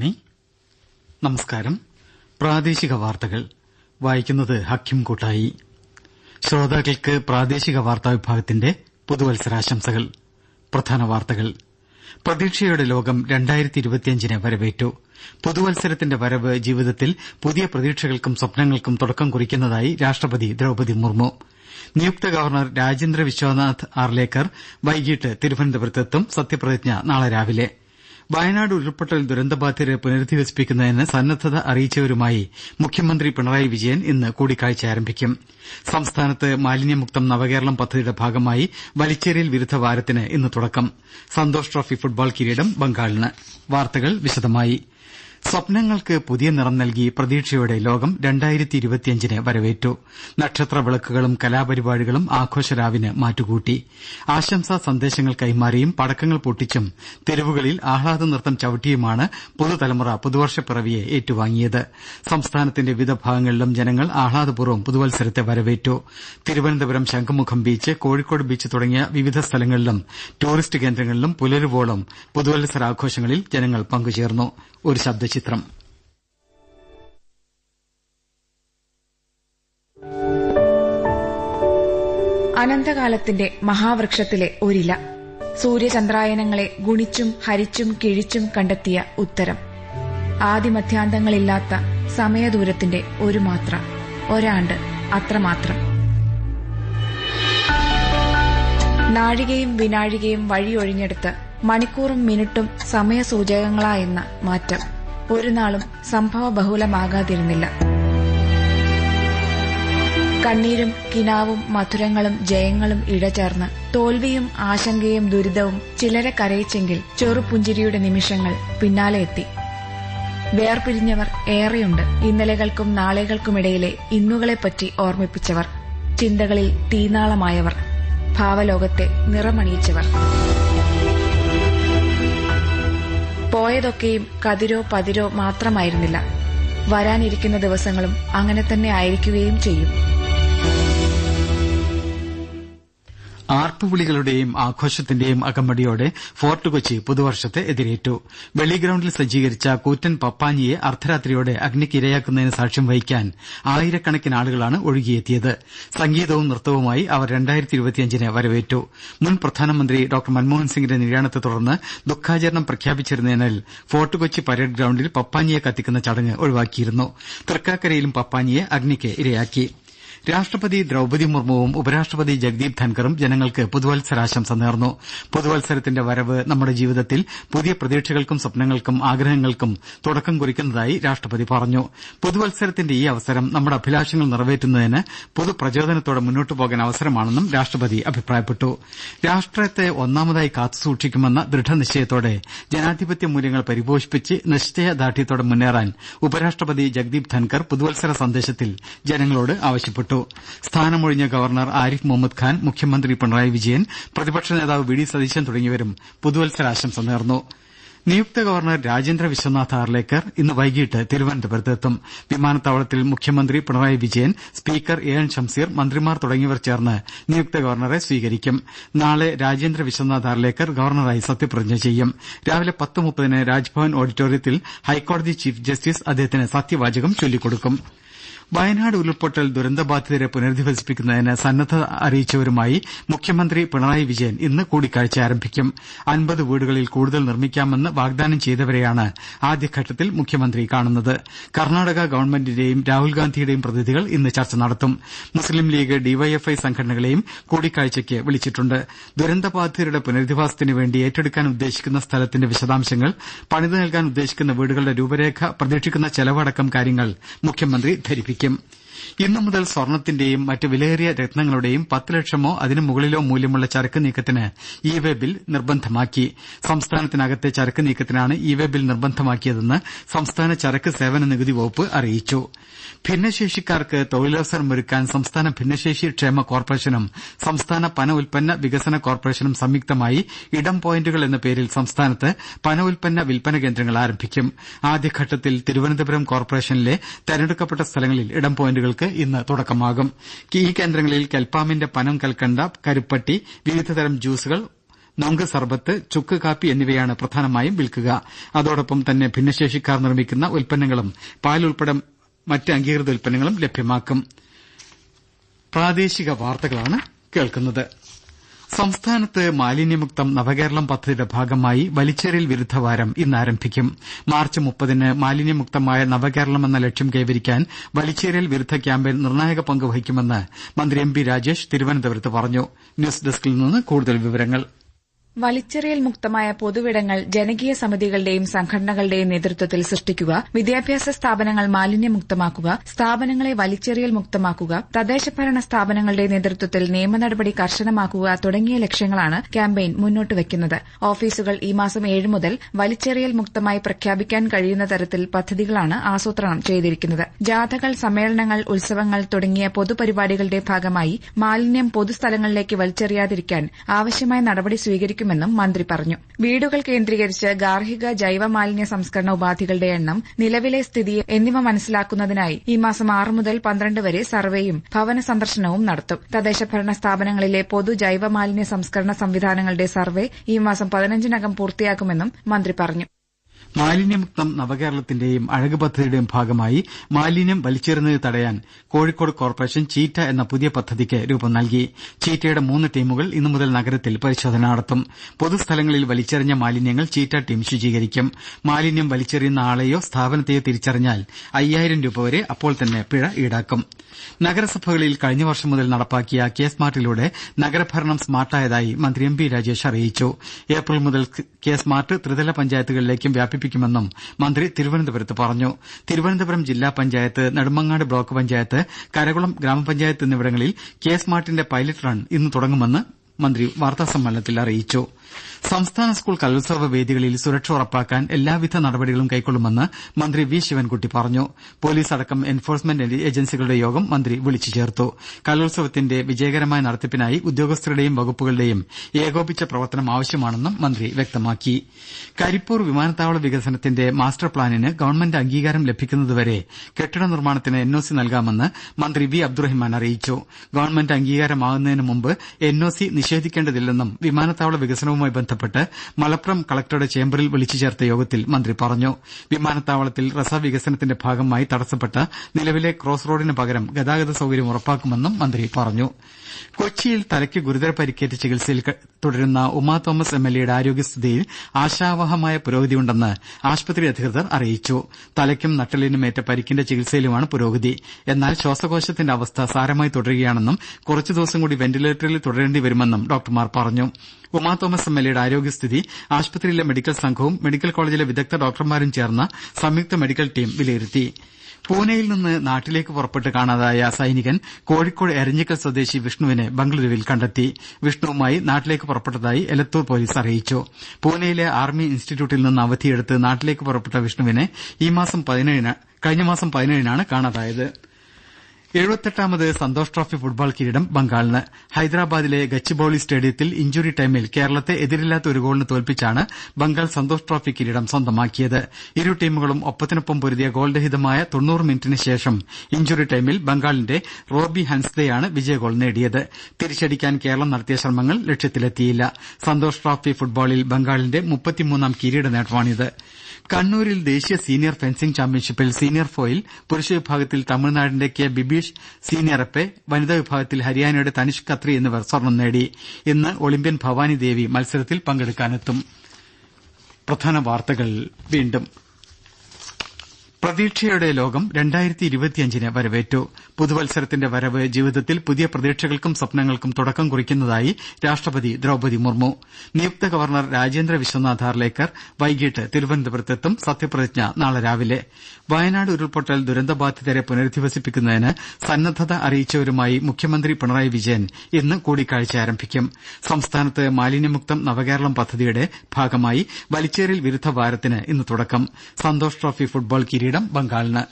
ആകാശവാണി നമസ്കാരം. പ്രാദേശിക വാർത്തകൾ. വായിക്കുന്നത് ഹക്കിം കൂട്ടായി. ശ്രോതാക്കൾക്ക് പ്രാദേശിക വാർത്താ വിഭാഗത്തിന്റെ പുതുവത്സരാശംസകൾ. പ്രധാന വാർത്തകൾ. പ്രതീക്ഷയുടെ ലോകം രണ്ടായിരത്തി ഇരുപത്തിയഞ്ചിനെ വരവേറ്റു. പുതുവത്സരത്തിന്റെ വരവ് ജീവിതത്തിൽ പുതിയ പ്രതീക്ഷകൾക്കും സ്വപ്നങ്ങൾക്കും തുടക്കം കുറിക്കുന്നതായി രാഷ്ട്രപതി ദ്രൌപദി മുർമു. നിയുക്ത ഗവർണർ രാജേന്ദ്ര വിശ്വനാഥ് ആർലേക്കർ വൈകിട്ട് തിരുവനന്തപുരത്തെത്തും സത്യപ്രതിജ്ഞ നാളെ രാവിലെ. വയനാട് ഉരുൾപൊട്ടൽ ദുരന്തബാധിതരെ പുനരധിവസിപ്പിക്കുന്നതിന് സന്നദ്ധത അറിയിച്ചവരുമായി മുഖ്യമന്ത്രി പിണറായി വിജയൻ ഇന്ന് കൂടിക്കാഴ്ച ആരംഭിക്കും. സംസ്ഥാനത്ത് മാലിന്യമുക്തം നവകേരളം പദ്ധതിയുടെ ഭാഗമായി വലിച്ചേരിയിൽ വിരുദ്ധ വാരത്തിന് ഇന്ന് തുടക്കം. സന്തോഷ് ട്രോഫി ഫുട്ബോൾ കിരീടം ബംഗാളിന്. വാർത്തകൾ വിശദമായി. സ്വപ്നങ്ങൾക്ക് പുതിയ നിറം നൽകി പ്രതീക്ഷയോടെ ലോകം നെ വരവേറ്റു. നക്ഷത്ര വിളക്കുകളും കലാപരിപാടികളും ആഘോഷരാവിന് മാറ്റുകൂട്ടി. ആശംസാ സന്ദേശങ്ങൾ കൈമാറിയും പടക്കങ്ങൾ പൊട്ടിച്ചും തെരുവുകളിൽ ആഹ്ലാദ നൃത്തം ചവിട്ടിയുമാണ് പുതുതലമുറ പുതുവർഷപ്പിറവിയെ ഏറ്റുവാങ്ങിയത്. സംസ്ഥാനത്തിന്റെ വിവിധ ഭാഗങ്ങളിലും ജനങ്ങൾ ആഹ്ലാദപൂർവം പുതുവത്സരത്തെ വരവേറ്റു. തിരുവനന്തപുരം ശംഖുമുഖം ബീച്ച് കോഴിക്കോട് ബീച്ച് തുടങ്ങിയ വിവിധ സ്ഥലങ്ങളിലും ടൂറിസ്റ്റ് കേന്ദ്രങ്ങളിലും പുലരുവോളം പുതുവത്സരാഘോഷങ്ങളിൽ ജനങ്ങൾ പങ്കുചേർന്നു. ശബ്ദചിത്രം അനന്തകാലത്തിന്റെ മഹാവൃക്ഷത്തിലെ ഒരില. സൂര്യചന്ദ്രായനങ്ങളെ ഗുണിച്ചും ഹരിച്ചും കിഴിച്ചും കണ്ടെത്തിയ ഉത്തരം. ആദിമധ്യാന്തങ്ങളില്ലാത്ത സമയദൂരത്തിന്റെ ഒരു മാത്ര. ഒരാണ്ട് അത്രമാത്രം. നാഴികയും വിനാഴികയും വഴിയൊഴിഞ്ഞെടുത്ത് മണിക്കൂറും മിനിറ്റും സമയസൂചകങ്ങളായെന്ന മാറ്റം. ഒരു നാളും സംഭവബഹുലമാകാതിരുന്നില്ല. കണ്ണീരും കിനാവും മധുരങ്ങളും ജയങ്ങളും ഇഴചേർന്ന് തോൽവിയും ആശങ്കയും ദുരിതവും ചിലരെ കരയിച്ചെങ്കിൽ ചെറുപുഞ്ചിരിയുടെ നിമിഷങ്ങൾ പിന്നാലെ എത്തി. വേർപിരിഞ്ഞവർ ഏറെയുണ്ട്. ഇന്നലകൾക്കും നാളെകൾക്കുമിടയിലെ ഇന്നുകളെപ്പറ്റി ഓർമ്മിപ്പിച്ചവർ ചിന്തകളിൽ തീനാളമായവർ ഭാവലോകത്തെ നിറമണിയിച്ചവർ. പോയതൊക്കെയും കതിരോ പതിരോ മാത്രമായിരുന്നില്ല. വരാനിരിക്കുന്ന ദിവസങ്ങളും അങ്ങനെ തന്നെ ആയിരിക്കുകയും ചെയ്യും. ആർപ്പുവിളികളുടെയും ആഘോഷത്തിന്റെയും അകമ്പടിയോടെ ഫോർട്ട് കൊച്ചി പുതുവർഷത്തെ എതിരേറ്റു. വെള്ളിഗ്രൌണ്ടിൽ സജ്ജീകരിച്ച കൂറ്റൻ പപ്പാഞ്ഞിയെ അർദ്ധരാത്രിയോടെ അഗ്നിക്ക് ഇരയാക്കുന്നതിന് സാക്ഷ്യം വഹിക്കാൻ ആയിരക്കണക്കിന് ആളുകളാണ് ഒഴുകിയെത്തിയത്. സംഗീതവും നൃത്തവുമായി അവർ വരവേറ്റു. മുൻ പ്രധാനമന്ത്രി ഡോക്ടർ മൻമോഹൻ സിംഗിന്റെ നിര്യാണത്തെ തുടർന്ന് ദുഃഖാചരണം പ്രഖ്യാപിച്ചിരുന്നതിനാൽ ഫോർട്ട് കൊച്ചി പരേഡ് ഗ്രൌണ്ടിൽ പപ്പാഞ്ഞിയെ കത്തിക്കുന്ന ചടങ്ങ് ഒഴിവാക്കിയിരുന്നു. തൃക്കാക്കരയിലും പപ്പാഞ്ഞിയെ അഗ്നിക്ക് ഇരയാക്കി. രാഷ്ട്രപതി ദ്രൌപതി മുർമുവും ഉപരാഷ്ട്രപതി ജഗ്ദീപ് ധൻകറും ജനങ്ങൾക്ക് പുതുവത്സരാശംസ നേർന്നു. പുതുവത്സരത്തിന്റെ വരവ് നമ്മുടെ ജീവിതത്തിൽ പുതിയ പ്രതീക്ഷകൾക്കും സ്വപ്നങ്ങൾക്കും ആഗ്രഹങ്ങൾക്കും തുടക്കം കുറിക്കുന്നതായി രാഷ്ട്രപതി പറഞ്ഞു. പുതുവത്സരത്തിന്റെ ഈ അവസരം നമ്മുടെ അഭിലാഷങ്ങൾ നിറവേറ്റുന്നതിന് പുതുപ്രചോദനത്തോടെ മുന്നോട്ടു പോകാൻ അവസരമാണെന്നും രാഷ്ട്രപതി അഭിപ്രായപ്പെട്ടു. രാഷ്ട്രത്തെ ഒന്നാമതായി കാത്തുസൂക്ഷിക്കുമെന്ന ദൃഢനിശ്ചയത്തോടെ ജനാധിപത്യ മൂല്യങ്ങൾ പരിപോഷിപ്പിച്ച് നിശ്ചയദാർഢ്യത്തോടെ മുന്നേറാൻ ഉപരാഷ്ട്രപതി ജഗ്ദീപ് ധൻകർ പുതുവത്സര സന്ദേശത്തിൽ ജനങ്ങളോട് ആവശ്യപ്പെട്ടു. സ്ഥാനമൊഴിഞ്ഞ ഗവർണർ ആരിഫ് മുഹമ്മദ് ഖാൻ മുഖ്യമന്ത്രി പിണറായി വിജയൻ പ്രതിപക്ഷ നേതാവ് വി ഡി സതീശൻ തുടങ്ങിയവരും പുതുവത്സരാശംസ നേർന്നു. നിയുക്ത ഗവർണർ രാജേന്ദ്ര വിശ്വനാഥ് ആർലേക്കർ ഇന്ന് വൈകിട്ട് തിരുവനന്തപുരത്തെത്തും വിമാനത്താവളത്തിൽ മുഖ്യമന്ത്രി Pinarayi Vijayan speaker A N Shamseer മന്ത്രിമാർ തുടങ്ങിയവർ ചേർന്ന് നിയുക്ത ഗവർണറെ സ്വീകരിക്കും. നാളെ രാജേന്ദ്ര വിശ്വനാഥ് ആർലേക്കർ ഗവർണറായി സത്യപ്രതിജ്ഞ ചെയ്യും. രാവിലെ പത്ത് മുപ്പതിന് രാജ്ഭവൻ ഓഡിറ്റോറിയത്തിൽ ഹൈക്കോടതി ചീഫ് ജസ്റ്റിസ് അദ്ദേഹത്തിന് സത്യവാചകം ചൊല്ലിക്കൊടുക്കും. വയനാട് ഉരുൾപൊട്ടൽ ദുരന്തബാധിതരെ പുനരധിവസിപ്പിക്കുന്നതിന് സന്നദ്ധത അറിയിച്ചവരുമായി മുഖ്യമന്ത്രി പിണറായി വിജയൻ ഇന്ന് കൂടിക്കാഴ്ച ആരംഭിക്കും. അൻപത് വീടുകളിൽ കൂടുതൽ നിർമ്മിക്കാമെന്ന് വാഗ്ദാനം ചെയ്തവരെയാണ് ആദ്യഘട്ടത്തിൽ മുഖ്യമന്ത്രി കാണുന്നത്. കർണാടക ഗവൺമെന്റിന്റെയും രാഹുൽഗാന്ധിയുടെയും പ്രതിനിധികൾ ഇന്ന് ചർച്ച നടത്തും. മുസ്ലിം ലീഗ് ഡിവൈഎഫ്ഐ സംഘടനകളെയും കൂടിക്കാഴ്ചയ്ക്ക് വിളിച്ചിട്ടുണ്ട്. ദുരന്തബാധിതരുടെ പുനരധിവാസത്തിന് വേണ്ടി ഏറ്റെടുക്കാൻ ഉദ്ദേശിക്കുന്ന സ്ഥലത്തിന്റെ വിശദാംശങ്ങൾ പണിതു നൽകാൻ ഉദ്ദേശിക്കുന്ന വീടുകളുടെ രൂപരേഖ പ്രതീക്ഷിക്കുന്ന ചെലവടക്കം കാര്യങ്ങൾ മുഖ്യമന്ത്രി ധരിപ്പിക്കും. Америке. ഇന്നു മുതൽ സ്വർണത്തിന്റെയും മറ്റ് വിലയേറിയ രത്നങ്ങളുടെയും പത്ത് ലക്ഷമോ അതിനു മുകളിലോ മൂല്യമുള്ള ചരക്ക് നീക്കത്തിന് ഇ വേ ബിൽ നിർബന്ധമാക്കി. സംസ്ഥാനത്തിനകത്തെ ചരക്ക് നീക്കത്തിനാണ് ഇ വേ ബിൽ നിർബന്ധമാക്കിയതെന്ന് സംസ്ഥാന ചരക്ക് സേവന നികുതി വകുപ്പ് അറിയിച്ചു. ഭിന്നശേഷിക്കാർക്ക് തൊഴിലവസരമൊരുക്കാൻ സംസ്ഥാന ഭിന്നശേഷി ക്ഷേമ കോർപ്പറേഷനും സംസ്ഥാന പന ഉൽപ്പന്ന വികസന കോർപ്പറേഷനും സംയുക്തമായി ഇടം പോയിന്റുകൾ എന്ന പേരിൽ സംസ്ഥാനത്ത് പന ഉൽപ്പന്ന വിൽപ്പന കേന്ദ്രങ്ങൾ ആരംഭിക്കും. ആദ്യഘട്ടത്തിൽ തിരുവനന്തപുരം കോർപ്പറേഷനിലെ തെരഞ്ഞെടുക്കപ്പെട്ട സ്ഥലങ്ങളിൽ ഇടം പോയിന്റുകൾക്ക് ഇന്ന് തുടക്കമാകും. ഈ കേന്ദ്രങ്ങളിൽ കെൽപ്പാമിന്റെ പനം കൽക്കണ്ട കരുപ്പട്ടി വിവിധതരം ജ്യൂസുകൾ നൊങ്ക് സർബത്ത് ചുക്ക് കാപ്പി എന്നിവയാണ് പ്രധാനമായും വിൽക്കുക. അതോടൊപ്പം തന്നെ ഭിന്നശേഷിക്കാർ നിർമ്മിക്കുന്ന ഉൽപ്പന്നങ്ങളും പാൽ ഉൾപ്പെടെ മറ്റ് അംഗീകൃത ഉൽപ്പന്നങ്ങളും ലഭ്യമാക്കും. സംസ്ഥാനത്ത് മാലിന്യമുക്തം നവകേരളം പദ്ധതിയുടെ ഭാഗമായി വലിച്ചെറിയൽ വിരുദ്ധ വാരം ഇന്ന് ആരംഭിക്കും. മാർച്ച് മുപ്പതിന് മാലിന്യമുക്തമായ നവകേരളം എന്ന ലക്ഷ്യം കൈവരിക്കാൻ വലിച്ചെറിയൽ വിരുദ്ധ ക്യാമ്പയിൻ നിർണായക പങ്ക് വഹിക്കുമെന്ന് മന്ത്രി എം പി രാജേഷ് തിരുവനന്തപുരത്ത് പറഞ്ഞു. ന്യൂസ് ഡെസ്കിൽ നിന്ന് കൂടുതൽ വിവരങ്ങൾ. വലിച്ചെറിയൽ മുക്തമായ പൊതുവിടങ്ങൾ ജനകീയ സമിതികളുടെയും സംഘടനകളുടെയും നേതൃത്വത്തിൽ സൃഷ്ടിക്കുക വിദ്യാഭ്യാസ സ്ഥാപനങ്ങൾ മാലിന്യമുക്തമാക്കുക സ്ഥാപനങ്ങളെ വലിച്ചെറിയൽ മുക്തമാക്കുക തദ്ദേശഭരണ സ്ഥാപനങ്ങളുടെ നേതൃത്വത്തിൽ നിയമനടപടി കർശനമാക്കുക തുടങ്ങിയ ലക്ഷ്യങ്ങളാണ് ക്യാമ്പയിൻ മുന്നോട്ട് വയ്ക്കുന്നത്. ഓഫീസുകൾ ഈ മാസം ഏഴ് മുതൽ വലിച്ചെറിയൽ മുക്തമായി പ്രഖ്യാപിക്കാൻ കഴിയുന്ന തരത്തിൽ പദ്ധതികളാണ് ആസൂത്രണം ചെയ്തിരിക്കുന്നത്. ജാഥകൾ സമ്മേളനങ്ങൾ ഉത്സവങ്ങൾ തുടങ്ങിയ പൊതുപരിപാടികളുടെ ഭാഗമായി മാലിന്യം പൊതുസ്ഥലങ്ങളിലേക്ക് വലിച്ചെറിയാതിരിക്കാൻ ആവശ്യമായ നടപടി സ്വീകരിക്കും സ്വീകരിക്കുമെന്നും മന്ത്രി പറഞ്ഞു. വീടുകൾ കേന്ദ്രീകരിച്ച് ഗാർഹിക ജൈവ മാലിന്യ സംസ്കരണ ഉപാധികളുടെ എണ്ണം നിലവിലെ സ്ഥിതി എന്നിവ മനസ്സിലാക്കുന്നതിനായി ഈ മാസം ആറ് മുതൽ പന്ത്രണ്ട് വരെ സർവേയും ഭവന സന്ദർശനവും നടത്തും. തദ്ദേശഭരണ സ്ഥാപനങ്ങളിലെ പൊതു ജൈവ മാലിന്യ സംസ്കരണ സംവിധാനങ്ങളുടെ സർവേ ഈ മാസം പതിനഞ്ചിനകം പൂർത്തിയാക്കുമെന്നും മന്ത്രി പറഞ്ഞു. മാലിന്യമുക്തം നവകേരളത്തിന്റെയും അഴക് പദ്ധതിയുടെയും ഭാഗമായി മാലിന്യം വലിച്ചെറിയുന്നത് തടയാൻ കോഴിക്കോട് കോർപ്പറേഷൻ ചീറ്റ എന്ന പുതിയ പദ്ധതിക്ക് രൂപം നൽകി. ചീറ്റയുടെ മൂന്ന് ടീമുകൾ ഇന്നു മുതൽ നഗരത്തിൽ പരിശോധന നടത്തും. പൊതുസ്ഥലങ്ങളിൽ വലിച്ചെറിഞ്ഞ മാലിന്യങ്ങൾ ചീറ്റ ടീം ശുചീകരിക്കും. മാലിന്യം വലിച്ചെറിയുന്ന ആളെയോ സ്ഥാപനത്തെയോ തിരിച്ചറിഞ്ഞാൽ അയ്യായിരം രൂപ വരെ അപ്പോൾ തന്നെ പിഴ ഈടാക്കും. നഗരസഭകളിൽ കഴിഞ്ഞ വർഷം മുതൽ നടപ്പാക്കിയ കെ സ്മാർട്ടിലൂടെ നഗരഭരണം സ്മാർട്ടായതായി മന്ത്രി എം പി രാജേഷ് അറിയിച്ചു. ഏപ്രിൽ മുതൽ കെ സ്മാർട്ട് ത്രിതല പഞ്ചായത്തുകളിലേക്കും വ്യാപിപ്പിക്കുമെന്നും മന്ത്രി തിരുവനന്തപുരത്ത് പറഞ്ഞു. തിരുവനന്തപുരം ജില്ലാ പഞ്ചായത്ത് നെടുമങ്ങാട് ബ്ലോക്ക് പഞ്ചായത്ത് കരകുളം ഗ്രാമപഞ്ചായത്ത് എന്നിവിടങ്ങളിൽ കെ സ്മാർട്ടിന്റെ പൈലറ്റ് റൺ ഇന്ന് തുടങ്ങുമെന്ന് മന്ത്രി വാർത്താ സമ്മേളനത്തിൽ അറിയിച്ചു. സംസ്ഥാന സ്കൂൾ കലോത്സവ വേദികളിൽ സുരക്ഷ ഉറപ്പാക്കാൻ എല്ലാവിധ നടപടികളും കൈക്കൊള്ളുമെന്ന് മന്ത്രി വി ശിവൻകുട്ടി പറഞ്ഞു. പോലീസ് അടക്കം എൻഫോഴ്സ്മെന്റ് ഏജൻസികളുടെ യോഗം മന്ത്രി വിളിച്ചു ചേർത്തു. കലോത്സവത്തിന്റെ വിജയകരമായ നടത്തിപ്പിനായി ഉദ്യോഗസ്ഥരുടെയും വകുപ്പുകളുടെയും ഏകോപിച്ച പ്രവർത്തനം ആവശ്യമാണെന്നും മന്ത്രി വ്യക്തമാക്കി. കരിപ്പൂർ വിമാനത്താവള വികസനത്തിന്റെ മാസ്റ്റർ പ്ലാനിന് ഗവൺമെന്റ് അംഗീകാരം ലഭിക്കുന്നതുവരെ കെട്ടിട നിർമ്മാണത്തിന് എൻ നൽകാമെന്ന് മന്ത്രി വി അബ്ദുറഹിമാൻ അറിയിച്ചു. ഗവൺമെന്റ് അംഗീകാരമാകുന്നതിന് മുമ്പ് എൻ നിഷേധിക്കേണ്ടതില്ലെന്നും വിമാനത്താവള വികസനവുമായി ബന്ധപ്പെട്ട് മലപ്പുറം കളക്ടറുടെ ചേംബറിൽ വിളിച്ചു ചേർത്ത യോഗത്തിൽ മന്ത്രി പറഞ്ഞു. വിമാനത്താവളത്തിൽ റസ വികസനത്തിന്റെ ഭാഗമായി തടസ്സപ്പെട്ട നിലവിലെ ക്രോസ് റോഡിന് പകരം ഗതാഗത സൌകര്യം ഉറപ്പാക്കുമെന്നും മന്ത്രി പറഞ്ഞു. കൊച്ചിയിൽ തലയ്ക്ക് ഗുരുതര പരിക്കേറ്റ് ചികിത്സയിൽ തുടരുന്ന ഉമാ തോമസ് എം എൽ എയുടെ ആരോഗ്യസ്ഥിതിയിൽ ആശാവഹമായ പുരോഗതിയുണ്ടെന്ന് ആശുപത്രി അധികൃതർ അറിയിച്ചു. തലയ്ക്കും നട്ടലിനുമേറ്റ പരിക്കിന്റെ ചികിത്സയിലുമാണ് പുരോഗതി. എന്നാൽ ശ്വാസകോശത്തിന്റെ അവസ്ഥ സാരമായി തുടരുകയാണെന്നും കുറച്ചു ദിവസം കൂടി വെന്റിലേറ്ററിൽ തുടരേണ്ടി വരുമെന്നും ഡോക്ടർമാർ പറഞ്ഞു. ഉമാ തോമസ് എം എൽ എയുടെ ആരോഗ്യസ്ഥിതി ആശുപത്രിയിലെ മെഡിക്കൽ സംഘവും മെഡിക്കൽ കോളേജിലെ വിദഗ്ധ ഡോക്ടർമാരും ചേർന്ന സംയുക്ത മെഡിക്കൽ ടീം വിലയിരുത്തി. പൂനെയിൽ നിന്ന് നാട്ടിലേക്ക് പുറപ്പെട്ട് കാണാതായ സൈനികൻ കോഴിക്കോട് എരഞ്ഞിക്കൽ സ്വദേശി വിഷ്ണുവിനെ ബംഗളൂരുവിൽ കണ്ടെത്തി. വിഷ്ണുവുമായി നാട്ടിലേക്ക് പുറപ്പെട്ടതായി എലത്തൂർ പോലീസ് അറിയിച്ചു. പൂനെയിലെ ആർമി ഇൻസ്റ്റിറ്റ്യൂട്ടിൽ നിന്ന് അവധിയെടുത്ത് നാട്ടിലേക്ക് പുറപ്പെട്ട വിഷ്ണുവിനെ ഈ മാസം കഴിഞ്ഞ മാസം പതിനേഴിനാണ് കാണാതായത്. എഴുപത്തെട്ടാമത് സന്തോഷ് ട്രോഫി ഫുട്ബോൾ കിരീടം ബംഗാളിന്. ഹൈദരാബാദിലെ ഗച്ചിബൌളി സ്റ്റേഡിയത്തിൽ ഇഞ്ചുറി ടൈമിൽ കേരളത്തെ എതിരില്ലാത്ത ഒരു ഗോളിന് തോൽപ്പിച്ചാണ് ബംഗാൾ സന്തോഷ് ട്രോഫി കിരീടം സ്വന്തമാക്കിയത്. ഇരു ടീമുകളും ഒപ്പത്തിനൊപ്പം പൊരുതിയ ഗോൾരഹിതമായ തൊണ്ണൂറ് മിനിറ്റിന് ശേഷം ഇഞ്ചുറി ടൈമിൽ ബംഗാളിന്റെ റോബി ഹൻസ്ദയാണ് വിജയഗോൾ നേടിയത്. തിരിച്ചടിക്കാൻ കേരളം നടത്തിയ ശ്രമങ്ങൾ ലക്ഷ്യത്തിലെത്തിയില്ല. സന്തോഷ് ട്രോഫി ഫുട്ബോളിൽ ബംഗാളിന്റെ മുപ്പത്തിമൂന്നാം കിരീട നേട്ടമാണിത്. കണ്ണൂരിൽ ദേശീയ സീനിയർ ഫെൻസിംഗ് ചാമ്പ്യൻഷിപ്പിൽ സീനിയർ ഫോയിൽ പുരുഷ വിഭാഗത്തിൽ തമിഴ്നാടിന്റെ കെ ബിബീഷ് സീനിയറപ്പെ വനിതാ വിഭാഗത്തിൽ ഹരിയാനയുടെ തനിഷ് ഖത്രി എന്നിവർ സ്വർണം നേടി. ഇന്ന് ഒളിമ്പ്യൻ ഭവാനി ദേവി മത്സരത്തിൽ പങ്കെടുക്കാനെത്തും. പ്രതീക്ഷയുടെ ലോകം രണ്ടായിരത്തി ഇരുപത്തിയഞ്ചിന് വരവേറ്റു. പുതുവത്സരത്തിന്റെ വരവ് ജീവിതത്തിൽ പുതിയ പ്രതീക്ഷകൾക്കും സ്വപ്നങ്ങൾക്കും തുടക്കം കുറിക്കുന്നതായി രാഷ്ട്രപതി ദ്രൌപതി മുർമു. നിയുക്ത ഗവർണർ രാജേന്ദ്ര വിശ്വനാഥ് ഹാർലേക്കർ വൈകിട്ട് തിരുവനന്തപുരത്തെത്തും സത്യപ്രതിജ്ഞ നാളെ രാവിലെ. വയനാട് ഉരുൾപൊട്ടൽ ദുരന്തബാധിതരെ പുനരധിവസിപ്പിക്കുന്നതിന് സന്നദ്ധത അറിയിച്ചവരുമായി മുഖ്യമന്ത്രി പിണറായി വിജയൻ ഇന്ന് കൂടിക്കാഴ്ച ആരംഭിക്കും. സംസ്ഥാനത്ത് മാലിന്യമുക്തം നവകേരളം പദ്ധതിയുടെ ഭാഗമായി വലിച്ചേറിൽ വിരുദ്ധ വാരത്തിന് ഇന്ന് തുടക്കം. സന്തോഷ് ട്രോഫി ഫുട്ബോൾ കിരീടം ബംഗാളിന്